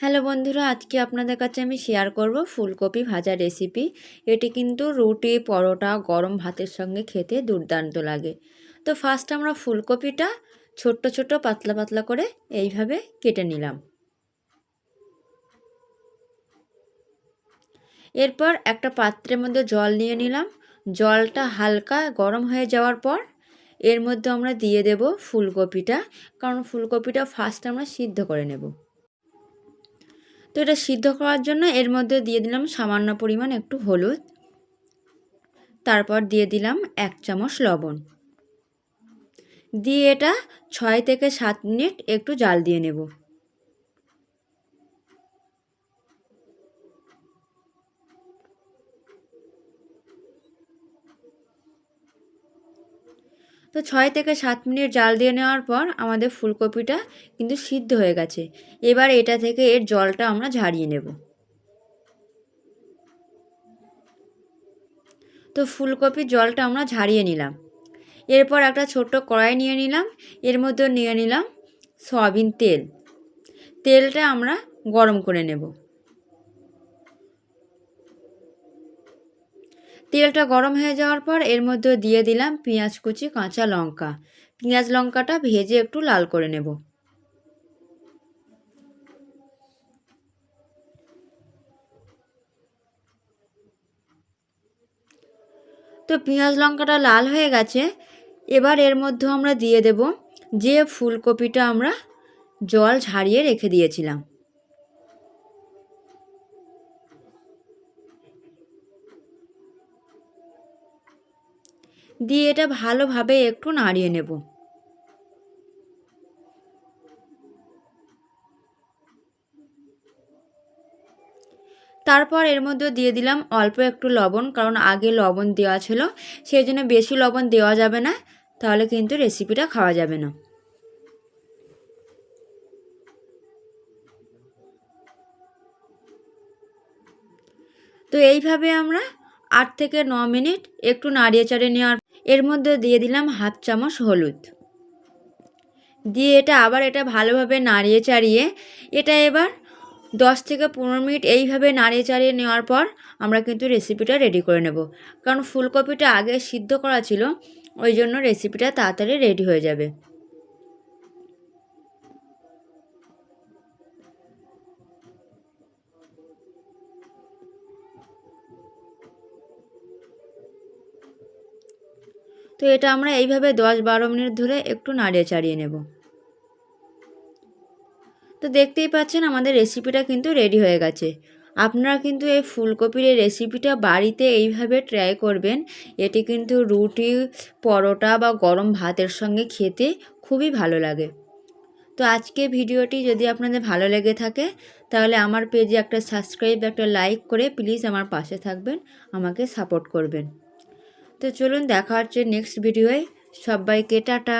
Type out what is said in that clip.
Hello বন্ধুরা, আজকে আপনাদের কাছে আমি শেয়ার করব ফুলকপি ভাজা রেসিপি এটি কিন্তু রুটি, পরোটা, গরম ভাতের সঙ্গে খেতে দুর্দান্ত লাগে। তো ফার্স্ট আমরা ফুলকপিটা ছোট্ট ছোট পাতলা পাতলা করে এইভাবে কেটে নিলাম। এরপর একটা পাত্রের মধ্যে জল নিয়ে নিলাম। জলটা হালকা গরম হয়ে যাওয়ার পর এর মধ্যে আমরা দিয়ে দেব ফুলকপিটা, কারণ ফুলকপিটা ফার্স্ট আমরা সিদ্ধ করে নেব। তো এটা সিদ্ধ করার জন্য এর মধ্যে দিয়ে দিলাম সামান্য পরিমাণ একটু হলুদ। তারপর দিয়ে দিলাম এক চামচ লবণ। দিয়ে এটা ছয় থেকে সাত মিনিট একটু জাল দিয়ে নেব। তো ছয় থেকে সাত মিনিট জাল দিয়ে নেওয়ার পর আমাদের ফুলকপিটা কিন্তু সিদ্ধ হয়ে গেছে। এবার এটা থেকে এর জলটা আমরা ঝারিয়ে নেব। তো ফুলকপির জলটা আমরা ঝারিয়ে নিলাম। এরপর একটা ছোট্ট কড়াই নিয়ে নিলাম। এর মধ্যে নিয়ে নিলাম সয়াবিন তেল। তেলটা আমরা গরম করে নেব। তেলটা গরম হয়ে যাওয়ার পর এর মধ্যে দিয়ে দিলাম পেঁয়াজ কুচি, কাঁচা লঙ্কা। পেঁয়াজ লঙ্কাটা ভেজে একটু লাল করে নেব। তো পেঁয়াজ লঙ্কাটা লাল হয়ে গেছে, এবার এর মধ্যে আমরা দিয়ে দেব যে ফুলকপিটা আমরা জল ঝারিয়ে রেখে দিয়েছিলাম। দিয়ে এটা ভালোভাবে একটু নাড়িয়ে নেব। তারপর এর মধ্যে দিয়ে দিলাম অল্প একটু লবণ, কারণ আগে লবণ দেওয়া ছিল সেই জন্য বেশি লবণ দেওয়া যাবে না, তাহলে কিন্তু রেসিপিটা খাওয়া যাবে না। তো এইভাবে আমরা আট থেকে ন মিনিট একটু নাড়িয়ে চাড়িয়ে নেওয়ার এর মধ্যে দিয়ে দিলাম হাফ চামচ হলুদ। দিয়ে এটা আবার এটা ভালোভাবে নাড়িয়ে চাড়িয়ে, এটা এবার দশ থেকে পনেরো মিনিট এইভাবে নাড়িয়ে চাড়িয়ে নেওয়ার পর আমরা কিন্তু রেসিপিটা রেডি করে নেব। কারণ ফুলকপিটা আগে সিদ্ধ করা ছিল, ওই জন্য রেসিপিটা তাড়াতাড়ি রেডি হয়ে যাবে। তো এটা আমরা এইভাবে দশ বারো মিনিট ধরে একটু নাড়িয়ে চাড়িয়ে নেব। তো দেখতেই পাচ্ছেন আমাদের রেসিপিটা কিন্তু রেডি হয়ে গেছে। আপনারা কিন্তু এই ফুলকপির এই রেসিপিটা বাড়িতে এইভাবে ট্রাই করবেন। এটি কিন্তু রুটি, পরোটা বা গরম ভাতের সঙ্গে খেতে খুবই ভালো লাগে। তো আজকে ভিডিওটি যদি আপনাদের ভালো লেগে থাকে, তাহলে আমার পেজে একটা সাবস্ক্রাইব একটা লাইক করে প্লিজ আমার পাশে থাকবেন, আমাকে সাপোর্ট করবেন। তো চলুন দেখা হচ্ছে নেক্সট ভিডিওয় সবাইকে টাটা।